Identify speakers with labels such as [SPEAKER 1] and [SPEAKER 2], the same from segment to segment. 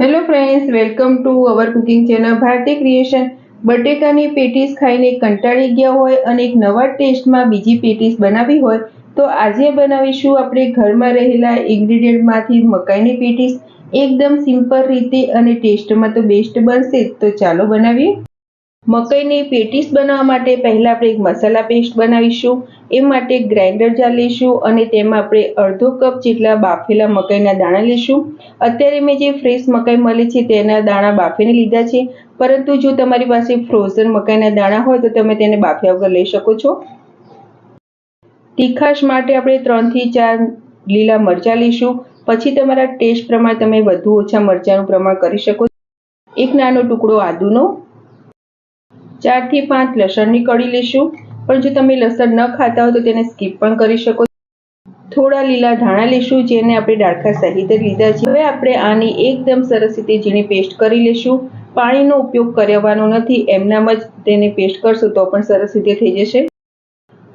[SPEAKER 1] Hello friends welcome to our cooking channel Bharti creation બટેકાની patties ખાઈને કંટાળી ગયા હોય અને એક નવા ટેસ્ટમાં બીજી પેટીસ બનાવી હોય, તો આજે બનાવીશું આપણે ઘરમાં રહેલા ઇન્ગ્રીડિયન્ટમાંથી મકાઈની પેટીસ. એકદમ સિમ્પલ રીતે અને ટેસ્ટમાં તો બેસ્ટ બનશે. તો ચાલો બનાવીએ. મકાઈની પેટીસ બનાવવા માટે પહેલાં આપણે એક મસાલા પેસ્ટ બનાવીશું, એ માટે ગ્રાઇન્ડર જાર લઈશું અને તેમાં આપણે અડધો કપ જેટલા બાફેલા મકાઈના દાણા લઈશું. અત્યારે મેં જે ફ્રેશ મકાઈ મળે છે તેના દાણા બાફીને લીધા છે. પરંતુ જો તમારી પાસે ફ્રોઝન મકાઈના દાણા હોય તો તમે તેને બાફ્યા વગર લઈ શકો છો. તીખાશ માટે આપણે ત્રણથી ચાર લીલા મરચાં લઈશું. પછી તમારા ટેસ્ટ પ્રમાણે તમે વધુ ઓછા મરચાંનું પ્રમાણ કરી શકો એક નાનો ટુકડો આદુનો ચારથી પાંચ લસણની કળી લઈશું પણ જો તમે લસણ ન ખાતા હો તો તેને સ્કીપ પણ કરી શકો થોડા લીલા ધાણા લઈશું જેને આપણે ડાળખા સહિત લીધા છે. હવે આપણે આની એકદમ સરસ રીતે ઝીણી પેસ્ટ કરી લઈશું પાણીનો ઉપયોગ કરવાનો નથી, એમનામ જ તેને પેસ્ટ કરશું તો પણ સરસ રીતે થઈ જશે.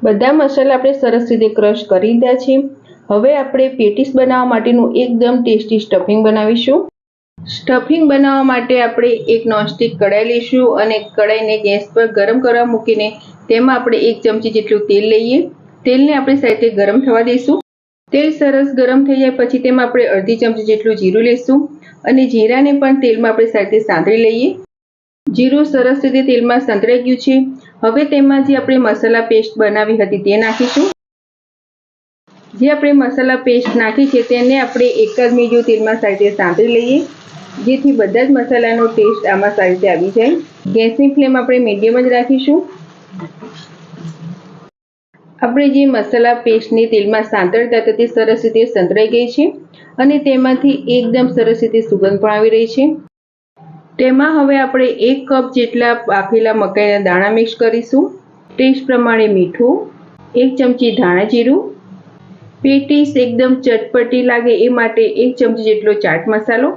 [SPEAKER 1] બધા મસાલા આપણે સરસ રીતે ક્રશ કરી લીધા છે. હવે આપણે પેટીસ બનાવવા માટેનું એકદમ ટેસ્ટી સ્ટફિંગ બનાવીશું. સ્ટફિંગ બનાવવા માટે આપણે એક નોનસ્ટિક કડાઈ લઈશું અને કડાઈને ગેસ પર ગરમ કરવા મૂકીને તેમાં આપણે એક ચમચી જેટલું તેલ લઈએ. તેલને આપણે સાઈડે ગરમ થવા દઈશું. તેલ સરસ ગરમ થઈ જાય પછી તેમાં આપણે અડધી ચમચી જેટલું જીરું લઈશું અને જીરાને પણ તેલમાં આપણે સાઈડે સાંતળી લઈએ. જીરું સરસ રીતે તેલમાં સંતળાઈ ગયું છે. હવે તેમાં જે આપણે મસાલા પેસ્ટ બનાવી હતી તે નાખીશું. જે આપણે મસાલા પેસ્ટ નાખી છે તેને આપણે એક જ મીડિયો તેલમાં સાઈડે સાંતળી લઈએ. જેથી બધા જ મસાલાનો ટેસ્ટ આમાં સારી રીતે આવી જાય. ગેસની ફ્લેમ આપણે મીડિયમ જ રાખીશું. આપણે જે મસાલા પેસ્ટને તેલમાં સાંતળતા હતા તે સરસ રીતે સંતળાઈ ગઈ છે અને તેમાંથી એકદમ સરસ રીતે સુગંધ પણ આવી રહી છે. તેમાં હવે આપણે એક કપ જેટલા બાફેલા મકાઈના દાણા મિક્સ કરીશું. ટેસ્ટ પ્રમાણે મીઠું, એક ચમચી ધાણા જીરું પેટીસ એકદમ ચટપટી લાગે એ માટે એક ચમચી જેટલો ચાટ મસાલો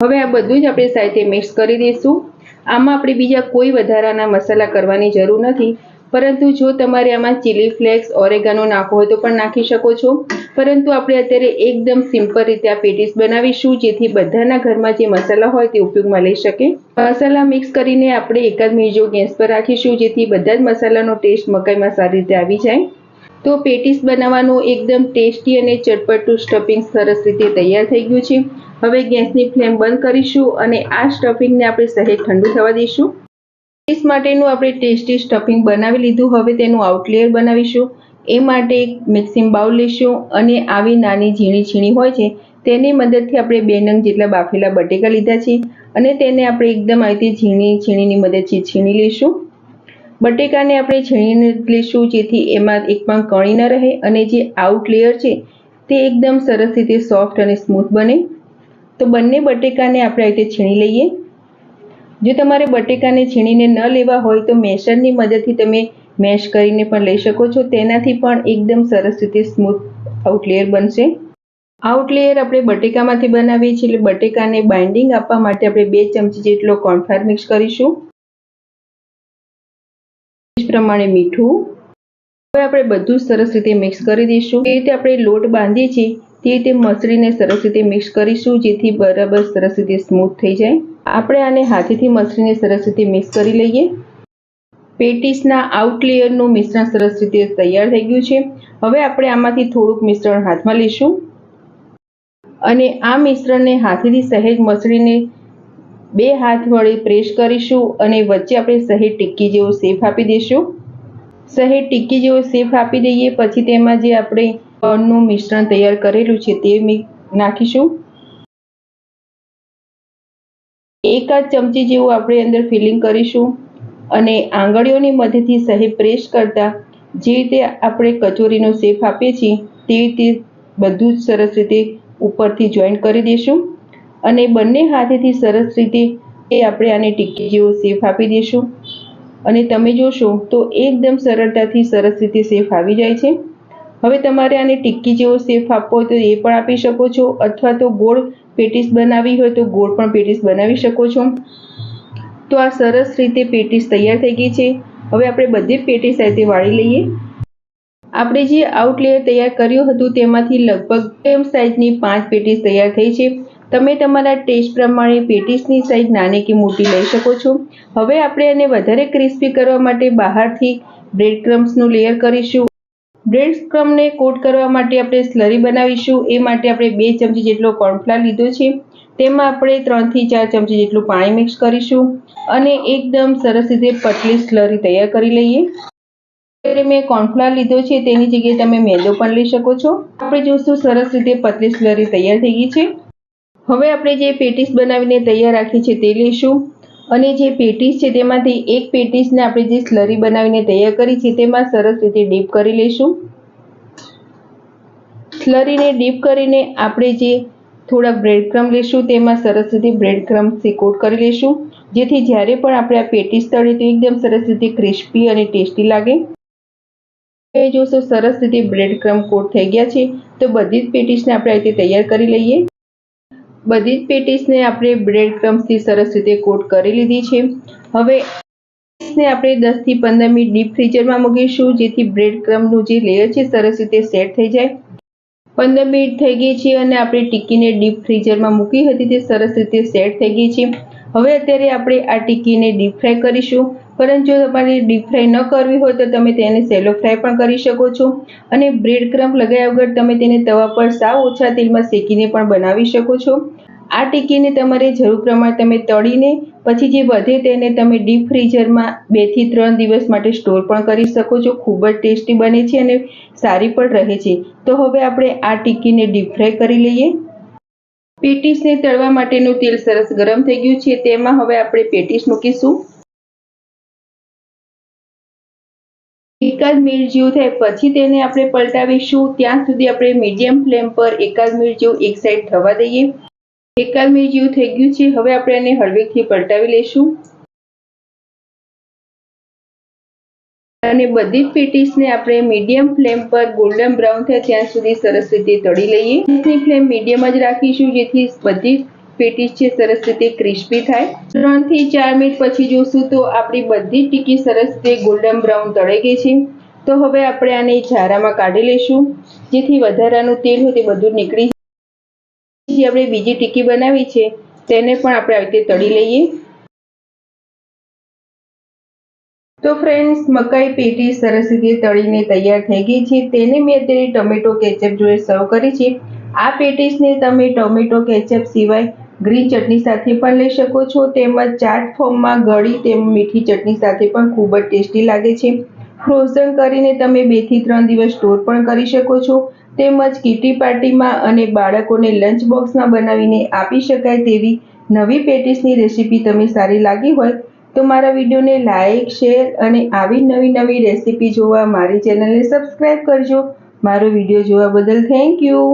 [SPEAKER 1] હવે આ બધું જ આપણે સાથે મિક્સ કરી દઈશું. આમાં આપણે બીજા કોઈ વધારાના મસાલા કરવાની જરૂર નથી. પરંતુ જો તમારે આમાં ચીલી ફ્લેક્સ ઓરેગાનો નાખવો હોય તો પણ નાખી શકો છો. પરંતુ આપણે અત્યારે એકદમ સિમ્પલ રીતે આ પેટીસ બનાવીશું, જેથી બધાના ઘરમાં જે મસાલા હોય તે ઉપયોગમાં લઈ શકે. મસાલા મિક્સ કરીને આપણે એકાદ મિનિટ ગેસ પર રાખીશું, જેથી બધા જ મસાલાનો ટેસ્ટ મકાઈમાં સારી રીતે આવી જાય. તો પેટીસ બનાવવાનું એકદમ ટેસ્ટી અને ચટપટું સ્ટફિંગ સરસ રીતે તૈયાર થઈ ગયું છે. હવે ગેસની ફ્લેમ બંધ કરીશું અને આ સ્ટફિંગને આપણે સહેજ ઠંડુ થવા દઈશું. પેટીસ માટેનું આપણે ટેસ્ટી સ્ટફિંગ બનાવી લીધું. હવે તેનું આઉટલેયર બનાવીશું. એ માટે એક મિક્સિંગ બાઉલ લઈશું અને આવી નાની ઝીણી છીણી હોય છે તેની મદદથી આપણે બે નંગ જેટલા બાફેલા બટેકા લીધા છે અને તેને આપણે એકદમ રીતે ઝીણી છીણીની મદદથી છીણી લઈશું. બટેકાને આપણે છીણીને લઈશું જેથી એમાં એક પણ કણી ન રહે અને જે આઉટ લેયર છે તે એકદમ સરસ રીતે સોફ્ટ અને સ્મૂથ બને. તો બંને બટેકાને આપણે આ રીતે છીણી લઈએ. જો તમારે બટેકાને છીણીને ન લેવા હોય તો મેશરની મદદથી તમે મેશ કરીને પણ લઈ શકો છો. તેનાથી પણ એકદમ સરસ રીતે સ્મૂથ આઉટલેયર બનશે. આઉટલેયર આપણે બટેકામાંથી બનાવીએ છીએ એટલે બટેકાને બાઇન્ડિંગ આપવા માટે આપણે બે ચમચી જેટલો કોર્નફ્લાર મિક્સ કરીશું. પ્રમાણે મીઠું. હવે આપણે બધું સરસ રીતે મિક્સ કરી દઈશું. એ રીતે આપણે લોટ બાંધીએ છીએ. તે રીતે મસળીને સરસ રીતે મિક્સ કરીશું, જેથી બરાબર સરસ રીતે સ્મૂથ થઈ જાય. આપણે આને હાથેથી મસળીને સરસ રીતે મિક્સ કરી લઈએ. પેટીસના આઉટલેયરનું મિશ્રણ સરસ રીતે તૈયાર થઈ ગયું છે. હવે આપણે આમાંથી થોડુંક મિશ્રણ હાથમાં લઈશું. અને આ મિશ્રણને હાથેથી સહેજ મસળીને બે હાથ વડે પ્રેસ કરીશું અને વચ્ચે આપણે સહેજ ટિક્કી જેવો શેપ આપી દઈશું. સહેજ ટિક્કી જેવો શેપ આપી દઈએ, પછી તેમાં જે આપણે કોર્નનું મિશ્રણ તૈયાર કરેલું છે તે નાખીશું. એકાદ ચમચી જેવું આપણે અંદર ફિલિંગ કરીશું અને આંગળીઓની મદદથી સહેજ પ્રેસ કરતા જે રીતે આપણે કચોરીનો શેપ આપીએ છીએ તે રીતે બધું જ સરસ રીતે ઉપરથી જોઈન્ટ કરી દઈશું અને બંને હાથેથી સરસ રીતે એ આપણે આને ટિક્કી જેવો શેપ આપી દઈશું અને તમે જોશો તો એકદમ સરળતાથી સરસ રીતે શેપ આવી જાય છે. હવે તમારે આને ટિક્કી જેવો શેપ આપવો હોય તો એ પણ આપી શકો છો, અથવા તો ગોળ પેટીસ બનાવી હોય તો ગોળ પણ પેટીસ બનાવી શકો છો. તો આ સરસ રીતે પેટીસ તૈયાર થઈ ગઈ છે. હવે આપણે બધી પેટીસ સાથે વાળી લઈએ. આપણે જે આઉટલેયર તૈયાર કર્યું હતું તેમાંથી લગભગ સેમ સાઇઝની પાંચ પેટીસ તૈયાર થઈ છે. તમે તમારા ટેસ્ટ પ્રમાણે પેટીસની સાઇઝ નાની કે મોટી લઈ શકો છો. હવે આપણે એને વધારે ક્રિસ્પી કરવા માટે બહારથી બ્રેડ ક્રમ્સનું લેયર કરીશું. બ્રેડ ક્રમને કોટ કરવા માટે આપણે સ્લરી બનાવીશું. એ માટે આપણે બે ચમચી જેટલો કોર્નફ્લાર લીધો છે. તેમાં આપણે ત્રણથી ચાર ચમચી જેટલું પાણી મિક્સ કરીશું અને એકદમ સરસ રીતે પતલી સ્લરી તૈયાર કરી લઈએ. અત્યારે મેં કોર્નફ્લાર લીધો છે. તેની જગ્યાએ તમે મેંદો પણ લઈ શકો છો. આપણે જોઈશું સરસ રીતે પતલી સ્લરી તૈયાર થઈ ગઈ છે. હવે આપણે જે પેટીસ બનાવીને તૈયાર રાખી છે તે લઈશું. અને જે પેટીસ છે તેમાંથી એક પેટીસને આપણે જે સ્લરી બનાવીને તૈયાર કરી છે, તેમાં સરસ રીતે ડીપ કરી લઈશું. સ્લરીને ડીપ કરીને આપણે જે થોડા બ્રેડ ક્રમ લઈશું, તેમાં સરસ રીતે બ્રેડ ક્રમ સિકોટ કરી લઈશું. જેથી જ્યારે પણ આપણે આ પેટીસ તળીએ તો એકદમ સરસ રીતે ક્રિસ્પી અને ટેસ્ટી લાગે. એ જોશો સરસ રીતે બ્રેડ ક્રમ કોટ થઈ ગયા છે. તો બધી જ પેટીસને આપણે આ રીતે તૈયાર કરી લઈએ. બધી જ પેટીસને આપણે બ્રેડ ક્રમ્સથી સરસ રીતે કોટ કરી લીધી છે. હવે ને આપણે દસથી પંદર મિનિટ ડીપ ફ્રીઝરમાં મૂકીશું, જેથી બ્રેડ ક્રમનું જે લેયર છે, સરસ રીતે સેટ થઈ જાય. પંદર મિનિટ થઈ ગઈ છે અને આપણે ટીકીને ડીપ ફ્રીઝરમાં મૂકી હતી, તે સરસ રીતે સેટ થઈ ગઈ છે. હવે અત્યારે આપણે આ ટીકીને ડીપ ફ્રાય કરીશું. પરંતુ જો તમારે ડીપ ફ્રાય ન કરવી હોય તો તમે તેને સેલો ફ્રાય પણ કરી શકો છો. અને બ્રેડ ક્રમ્પ લગાવ્યા વગર તમે તેને તવા પર સાવ ઓછા તેલમાં શેકીને પણ બનાવી શકો છો. આ ટીકીને તમારે જરૂર પ્રમાણે તમે તળીને, પછી જે વધે તેને તમે ડીપ ફ્રીઝરમાં બેથી ત્રણ દિવસ માટે સ્ટોર પણ કરી શકો છો. ખૂબ જ ટેસ્ટી બને છે અને સારી પણ રહે છે. તો હવે આપણે આ ટીકીને ડીપ ફ્રાય કરી લઈએ. પેટીસને તળવા માટેનું તેલ સરસ ગરમ થઈ ગયું છે. તેમાં હવે આપણે પેટીસ મૂકીશું. એકાદ જેવું થાય, પછી તેને આપણે પલટાવીશું. ત્યાં સુધી આપણે મીડિયમ ફ્લેમ પર એકાદ જેવું એક સાઈડ થવા દઈએ. એકાદ જેવું થઈ ગયું છે, હવે આપણે એને હળવેથી પલટાવી લઈશું. અને બધી જ પેટીસને આપણે મીડિયમ ફ્લેમ પર ગોલ્ડન બ્રાઉન થાય ત્યાં સુધી સરસ રીતે તળી લઈએ. ફ્લેમ મીડિયમ જ રાખીશું, જેથી બધી પેટીસ છે, સરસ રીતે ક્રિસ્પી થાય. ત્રણથી ચાર મિનિટ પછી જોશું તો આપણી બધી ટીકી સરસ રીતે ગોલ્ડન બ્રાઉન તળાઈ ગઈ છે. તો હવે આપણે આને ઝારામાં કાઢી લઈશું. જેથી વધારાનું તેલ હોય તે બધું નીકળી જે આપણે બીજી ટીકી બનાવી છે, તેને પણ આપણે આવી રીતે તળી લઈએ. તો ફ્રેન્ડ્સ, મકાઈ પેટી સરસ રીતે તળીને તૈયાર થઈ ગઈ છે. તેને મેં અત્યારે ટમેટો કેચઅપ જોડે સર્વ કરી છે. આ પેટીસને તમે ટોમેટો કેચઅપ સિવાય ગ્રીન ચટણી સાથે પણ લઈ શકો છો, તેમજ ચાટ ફોર્મમાં ગળી તેમ મીઠી ચટણી સાથે પણ ખૂબ જ ટેસ્ટી લાગે છે. ફ્રોઝન કરીને તમે બેથી ત્રણ દિવસ સ્ટોર પણ કરી શકો છો. તેમજ કીટી પાર્ટીમાં અને બાળકોને લંચ બોક્સમાં બનાવીને આપી શકાય તેવી નવી પેટીસની રેસીપી તમે સારી લાગી હોય, તો મારા વિડીયોને લાઇક શેર અને આવી નવી નવી રેસીપી જોવા મારી ચેનલને સબસ્ક્રાઈબ કરજો. મારો વીડિયો જોવા બદલ થેન્ક યુ.